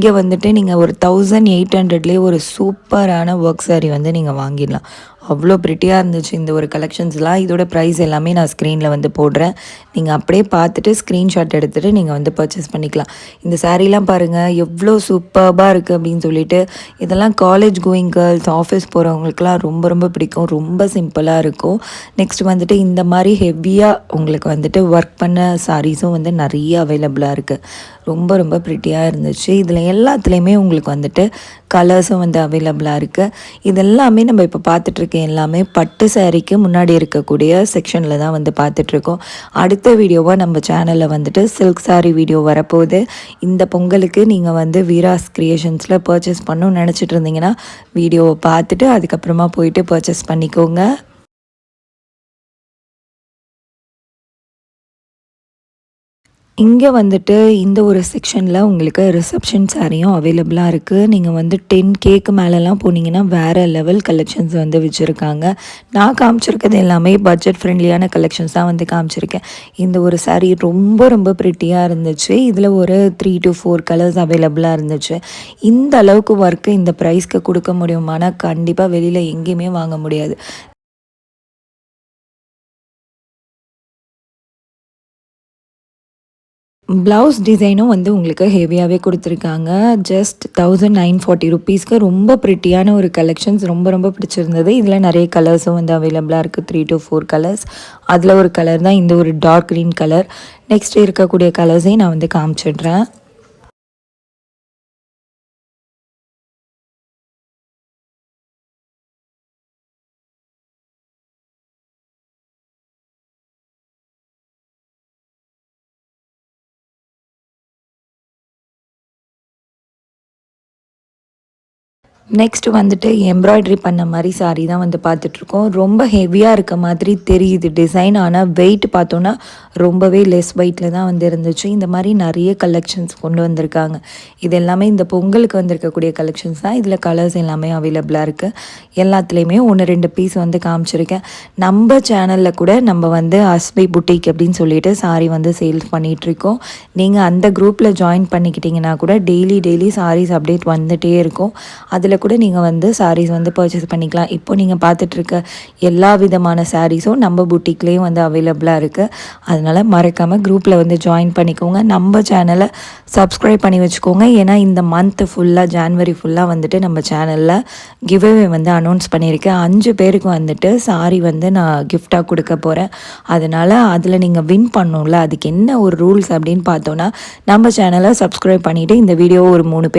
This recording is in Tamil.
இங்கே வந்துட்டு நீங்கள் ஒரு தௌசண்ட் எயிட் ஹண்ட்ரட்லேயே ஒரு சூப்பரான ஒர்க் saree வந்து நீங்கள் வாங்கிடலாம். அவ்வளோ ப்ரிட்டியாக இருந்துச்சு இந்த ஒரு கலெக்ஷன்ஸ்லாம் இதோட ப்ரைஸ் எல்லாமே நான் ஸ்க்ரீனில் வந்து போடுறேன். நீங்கள் அப்படியே பார்த்துட்டு ஸ்க்ரீன்ஷாட் எடுத்துகிட்டு நீங்கள் வந்து பர்ச்சேஸ் பண்ணிக்கலாம். இந்த சாரீலாம் பாருங்கள் எவ்வளோ சூப்பர்பாக இருக்குது அப்படின்னு சொல்லிட்டு. இதெல்லாம் காலேஜ் கோயிங் கேர்ள்ஸ் ஆஃபீஸ் போகிறவங்களுக்குலாம் ரொம்ப ரொம்ப பிடிக்கும். ரொம்ப சிம்பிளாக இருக்கும். நெக்ஸ்ட் வந்துட்டு இந்த மாதிரி ஹெவியாக உங்களுக்கு வந்துட்டு ஒர்க் பண்ண சாரீஸும் வந்து நிறைய அவைலபிளாக இருக்குது ரொம்ப ரொம்ப ப்ரிட்டியாக இருந்துச்சு. இதில் எல்லாத்துலேயுமே உங்களுக்கு வந்துட்டு கலர்ஸும் வந்து அவைலபிளாக இருக்குது இதெல்லாமே நம்ம இப்போ பார்த்துட்ருக்க எல்லாமே பட்டு சாரீக்கு முன்னாடி இருக்கக்கூடிய செக்ஷனில் தான் வந்து பார்த்துட்ருக்கோம் அடுத்த வீடியோவாக நம்ம சேனலில் வந்துட்டு சில்க் சாரீ வீடியோ வரப்போகுது. இந்த பொங்கலுக்கு நீங்கள் வந்து வீராஸ் க்ரியேஷன்ஸில் பர்ச்சேஸ் பண்ணணும்னு நினச்சிட்டு இருந்தீங்கன்னா வீடியோவை பார்த்துட்டு அதுக்கப்புறமா போயிட்டு பர்ச்சேஸ் பண்ணிக்கோங்க. இங்கே வந்துட்டு இந்த ஒரு செக்ஷனில் உங்களுக்கு ரிசப்ஷன் சாரியும் அவைலபிளாக இருக்குது நீங்கள் வந்து டென் கேக்கு மேலெலாம் போனீங்கன்னா வேறு லெவல் கலெக்ஷன்ஸ் வந்து வச்சுருக்காங்க. நான் காமிச்சிருக்கிறது எல்லாமே பட்ஜெட் ஃப்ரெண்ட்லியான கலெக்ஷன்ஸ் தான் வந்து காமிச்சிருக்கேன். இந்த ஒரு சாரீ ரொம்ப ரொம்ப ப்ரிட்டியாக இருந்துச்சு. இதில் ஒரு த்ரீ டு ஃபோர் கலர்ஸ் அவைலபிளாக இருந்துச்சு. இந்த அளவுக்கு ஒர்க்கு இந்த ப்ரைஸ்க்கு கொடுக்க முடியுமானா கண்டிப்பாக வெளியில் எங்கேயுமே வாங்க முடியாது. ப்ளவுஸ் டிசைனும் வந்து உங்களுக்கு ஹெவியாகவே கொடுத்துருக்காங்க. ஜஸ்ட் தௌசண்ட் நைன் ஃபார்ட்டி ருப்பீஸ்க்கு ரொம்ப ப்ரிட்டியான ஒரு கலெக்ஷன்ஸ் ரொம்ப ரொம்ப பிடிச்சிருந்தது. இதில் நிறைய கலர்ஸும் வந்து அவைலபிளாக இருக்குது த்ரீ டு ஃபோர் கலர்ஸ் அதில் ஒரு கலர் தான் இந்த ஒரு டார்க் க்ரீன் கலர் நெக்ஸ்ட் இருக்கக்கூடிய கலர்ஸையும் நான் வந்து காமிச்சிடுறேன். நெக்ஸ்ட் வந்துட்டு எம்ப்ராய்டரி பண்ண மாதிரி சாரீ தான் வந்து பார்த்துட்ருக்கோம் ரொம்ப ஹெவியாக இருக்க மாதிரி தெரியுது. டிசைன் ஆனால் வெயிட் பார்த்தோன்னா ரொம்பவே லெஸ் வெயிட்டில் தான் வந்து இருந்துச்சு. இந்த மாதிரி நிறைய கலெக்ஷன்ஸ் கொண்டு வந்திருக்காங்க. இது எல்லாமே இந்த பொங்கலுக்கு வந்திருக்கக்கூடிய கலெக்ஷன்ஸ் தான். இதில் கலர்ஸ் எல்லாமே அவைலபிளாக இருக்குது எல்லாத்துலேயுமே ஒன்று ரெண்டு பீஸ் வந்து காமிச்சிருக்கேன். நம்ம சேனலில் கூட நம்ம வந்து அஸ்பை புட்டிக் அப்படின்னு சொல்லிட்டு சாரி வந்து சேல்ஸ் பண்ணிகிட்ருக்கோம் நீங்கள் அந்த குரூப்பில் ஜாயின் பண்ணிக்கிட்டிங்கன்னா கூட டெய்லி டெய்லி சாரீஸ் அப்டேட் வந்துகிட்டே இருக்கும். அதில் கூட நீங்கள் வந்து சாரீஸ் வந்து பர்ச்சேஸ் பண்ணிக்கலாம். இப்போ நீங்கள் பார்த்துட்ருக்க எல்லா விதமான சாரீஸும் நம்ம புட்டிக்லேயும் வந்து அவைலபிளாக இருக்குது அதனால் மறக்காமல் குரூப்பில் வந்து ஜாயின் பண்ணிக்கோங்க. நம்ம சேனலை சப்ஸ்கிரைப் பண்ணி வச்சுக்கோங்க. ஏன்னா இந்த மந்த் ஃபுல்லாக ஜான்வரி ஃபுல்லாக வந்துட்டு நம்ம சேனலில் கிவ்அவே வந்து அனௌன்ஸ் பண்ணியிருக்கேன். அஞ்சு பேருக்கு வந்துட்டு சாரி வந்து நான் கிஃப்டாக கொடுக்க போகிறேன் அதனால் அதில் நீங்கள் வின் பண்ணணும்ல அதுக்கு என்ன ஒரு ரூல்ஸ் அப்படின்னு பார்த்தோன்னா நம்ம சேனலை சப்ஸ்கிரைப் பண்ணிவிட்டு இந்த வீடியோ ஒரு மூணு பேர்